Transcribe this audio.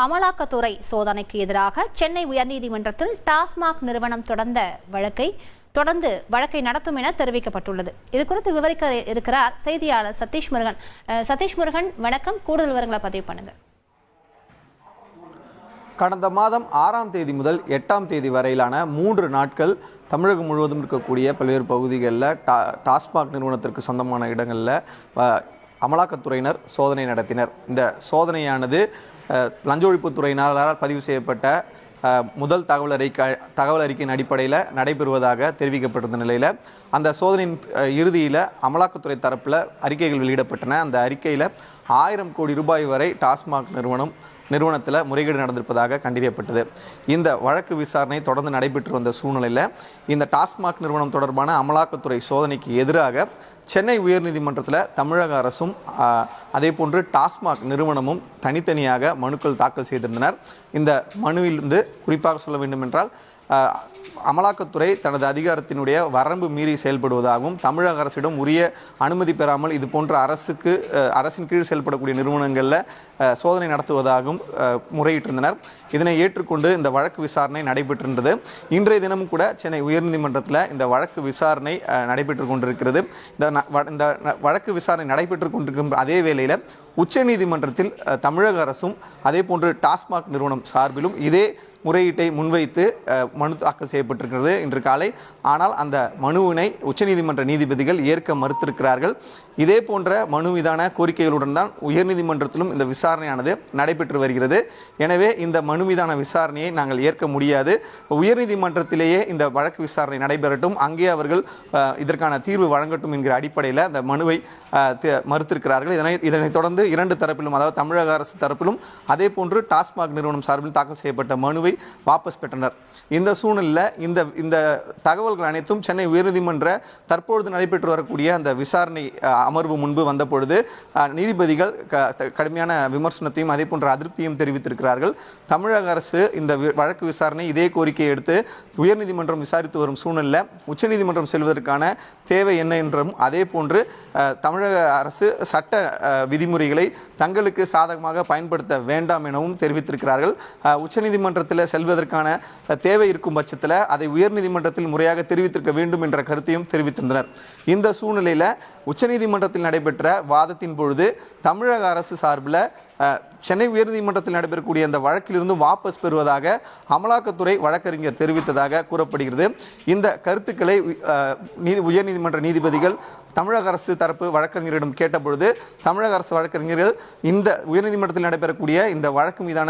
அமலாக்கத்துறை சோதனைக்கு எதிராக சென்னை உயர்நீதிமன்றத்தில் டாஸ்மாக் நிறுவனம் தொடர்ந்த வழக்கை தொடர்ந்து வழக்கை நடத்தும் என தெரிவிக்கப்பட்டுள்ளது. இது குறித்து விவரிக்க இருக்கிறார் செய்தியாளர் சதீஷ் முருகன். சதீஷ் முருகன் வணக்கம். கூடுதல் விவரங்களை பதிவு பண்ணுங்க. கடந்த மாதம் ஆறாம் தேதி முதல் எட்டாம் தேதி வரையிலான மூன்று நாட்கள் தமிழகம் முழுவதும் இருக்கக்கூடிய பல்வேறு பகுதிகளில் டா டாஸ்மாக் நிறுவனத்திற்கு சொந்தமான இடங்களில் அமலாக்கத்துறையினர் சோதனை நடத்தினர். இந்த சோதனையானது லஞ்ச ஒழிப்புத்துறையினரால் பதிவு செய்யப்பட்ட முதல் தகவல் அறிக்கை தகவல் அறிக்கையின் அடிப்படையில் நடைபெறுவதாக தெரிவிக்கப்பட்டிருந்த நிலையில் அந்த சோதனையின் இறுதியில் அமலாக்கத்துறை தரப்பில் அறிக்கைகள் வெளியிடப்பட்டன. அந்த அறிக்கையில் ஆயிரம் கோடி ரூபாய் வரை டாஸ்மாக் நிறுவனம் நிறுவனத்தில் முறைகேடு நடந்திருப்பதாக கண்டறியப்பட்டது. இந்த வழக்கு விசாரணை தொடர்ந்து நடைபெற்று வந்த சூழ்நிலையில் இந்த டாஸ்மாக் நிறுவனம் தொடர்பான அமலாக்கத்துறை சோதனைக்கு எதிராக சென்னை உயர்நீதிமன்றத்தில் தமிழக அரசும் அதே போன்று டாஸ்மாக் நிறுவனமும் தனித்தனியாக மனுக்கள் தாக்கல் செய்திருந்தனர். இந்த மனுவிலிருந்து குறிப்பாக சொல்ல வேண்டும் என்றால் அமலாக்கத்துறை தனது அதிகாரத்தினுடைய வரம்பு மீறி செயல்படுவதாகவும் தமிழக அரசிடம் உரிய அனுமதி பெறாமல் இது போன்ற அரசுக்கு அரசின் கீழ் செயல்படக்கூடிய நிறுவனங்களில் சோதனை நடத்துவதாகவும் முறையிட்டிருந்தனர். இதனை ஏற்றுக்கொண்டு இந்த வழக்கு விசாரணை நடைபெற்றிருந்தது. இன்றைய தினமும் கூட சென்னை உயர்நீதிமன்றத்தில் இந்த வழக்கு விசாரணை நடைபெற்று கொண்டிருக்கிறது. இந்த வ- இந்த வழக்கு விசாரணை நடைபெற்று கொண்டிருக்கும் அதே வேளையில் உச்சநீதிமன்றத்தில் தமிழக அரசும் அதே போன்று டாஸ்மாக் நிறுவனம் சார்பிலும் இதே முறையீட்டை முன்வைத்து மனு தாக்கல் செய்யப்பட்டிருக்கிறது இன்று காலை. ஆனால் அந்த மனுவினை உச்சநீதிமன்ற நீதிபதிகள் ஏற்க மறுத்திருக்கிறார்கள். இதே போன்ற மனு மீதான கோரிக்கைகளுடன் தான் உயர்நீதிமன்றத்திலும் இந்த விசாரணையானது நடைபெற்று வருகிறது. எனவே இந்த மனு மீதான விசாரணையை நாங்கள் ஏற்க முடியாது. உயர்நீதிமன்றத்திலேயே இந்த வழக்கு விசாரணை நடைபெறட்டும். அங்கே அவர்கள் இதற்கான தீர்வு வழங்கட்டும் என்கிற அடிப்படையில் அந்த மனுவை மறுத்திருக்கிறார்கள். இதனை இதனைத் தொடர்ந்து இரண்டு தரப்பிலும் அதாவது தமிழக அரசு தரப்பிலும் அதே போன்று டாஸ்மாக் நிறுவனம் சார்பில் தாக்கல் செய்யப்பட்ட மனுவை வாபஸ் பெற்றனர். இந்த சூழ்நிலையில் இந்த இந்த தகவல்கள் அனைத்தும் சென்னை உயர்நீதிமன்ற தற்பொழுது நடைபெற்று வரக்கூடிய அந்த விசாரணை அமர்வு முன்பு வந்த பொழுது நீதிபதிகள் க- த- கடுமையான விமர்சனத்தையும் அதே போன்ற அதிருப்தியும் தெரிவித்திருக்கிறார்கள். தமிழக அரசு இந்த வழக்கு விசாரணை இதே கோரிக்கையை எடுத்து உயர்நீதிமன்றம் விசாரித்து வரும் சூழ்நிலையில் உச்சநீதிமன்றம் செல்வதற்கான தேவை என்ன என்றும் அதே போன்று தமிழக அரசு சட்ட விதிமுறைகளை தங்களுக்கு சாதகமாக பயன்படுத்த வேண்டாம் எனவும் தெரிவித்திருக்கிறார்கள். உச்சநீதிமன்றத்தில் செல்வதற்கான தேவை இருக்கும் பட்சத்தில் அதை உயர்நீதிமன்றத்தில் முறையாக தெரிவித்திருக்க வேண்டும் என்ற கருத்தையும் தெரிவித்திருந்தனர். இந்த சூழ்நிலையில் உச்சநீதிமன்றத்தில் நடைபெற்ற வாதத்தின் பொழுது தமிழக அரசு சார்பில் சென்னை உயர்நீதிமன்றத்தில் நடைபெறக்கூடிய அந்த வழக்கிலிருந்து வாபஸ் பெறுவதாக அமலாக்கத்துறை வழக்கறிஞர் தெரிவித்ததாக கூறப்படுகிறது. இந்த கருத்துக்களை நீதி உயர்நீதிமன்ற நீதிபதிகள் தமிழக அரசு தரப்பு வழக்கறிஞரிடம் கேட்டபொழுது தமிழக அரசு வழக்கறிஞர்கள் இந்த உயர்நீதிமன்றத்தில் நடைபெறக்கூடிய இந்த வழக்கு மீதான